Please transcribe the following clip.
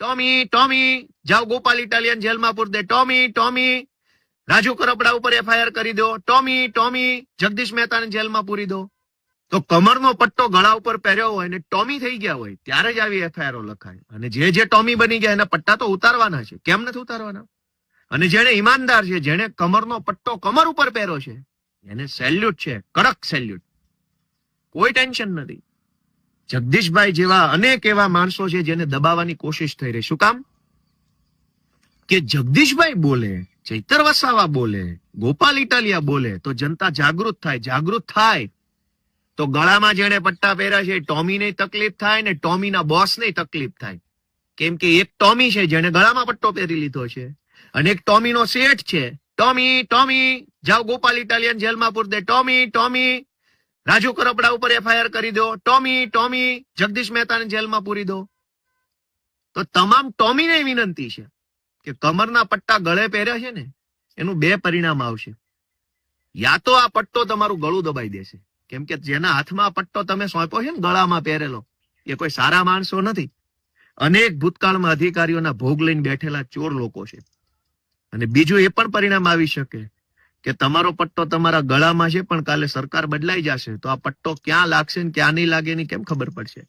Tommy Tommy, જાઓ Gopal Italian જેલમાં પૂર દે. ટોમી ટોમી, રાજુ કરપડા ઉપર એફઆઈઆર કરી દો. ટોમી ટોમી, જગદીશ મહેતાને જેલમાં પૂરી દો. તો કમરનો પટ્ટો ગળા ઉપર પહેર્યો હોય ને ટોમી થઈ ગયા હોય, ત્યારે જ આવી એફઆઈઆરો લખાય. અને જે જે ટોમી બની ગયા, એના પટ્ટા તો ઉતારવાના છે. કેમ નથી ઉતારવાના? અને જેને ઈમાનદાર છે જેને કમરનો પટ્ટો કમર ઉપર પહેર્યો છે, એને સેલ્યુટ છે, કડક સેલ્યુટ કોઈ ટેન્શન નથી. જગદીશભાઈ જેવા અનેક એવા માણસો છે જેને દબાવવાની કોશિશ થઈ રહી. શું કામ? કે જગદીશભાઈ બોલે, ચૈતર વસાવા બોલે, ગોપાલ ઇટાલિયા બોલે, તો જનતા જાગૃત થાય. જાગૃત થાય તો ગળામાં જેને પટ્ટા પહેર્યા છે, ટોમીને તકલીફ થાય ને ટોમીના બોસને તકલીફ થાય. કેમ કે એક ટોમી છે જેને ગળામાં પટ્ટો પહેરી લીધો છે અને એક ટોમીનો શેઠ છે. ટોમી ટોમી, જાઓ ગોપાલ ઇટાલિયન જેલમાં પૂર દે. ટોમી ટોમી રાજુ કરપડા ઉપર એફઆઈઆર કરી દો. ટોમી ટોમી, જગદીશ મહેતાને જેલમાં પૂરી દો. તો તમામ ટોમીને વિનંતી છે કે કમરના પટ્ટા ગળે પહેર્યા છે ને, એનું બે પરિણામ આવશે. યા તો આ પટ્ટો તમારું ગળું દબાઈ દેશે. કેમ કે જેના હાથમાં પટ્ટો તમે સોંપ્યો છે ને, ગળામાં પહેરેલો, એ કોઈ સારા માણસો નથી. અનેક ભૂતકાળમાં અધિકારીઓના ભોગ લઈને બેઠેલા ચોર લોકો છે. અને બીજું એ પણ પરિણામ આવી શકે કે તમારો પટ્ટો તમારા ગળામાં છે, પણ કાલે સરકાર બદલાઈ જશે, તો આ પટ્ટો ક્યાં લાગશે ને ક્યાં નહીં લાગે એની કેમ ખબર પડશે?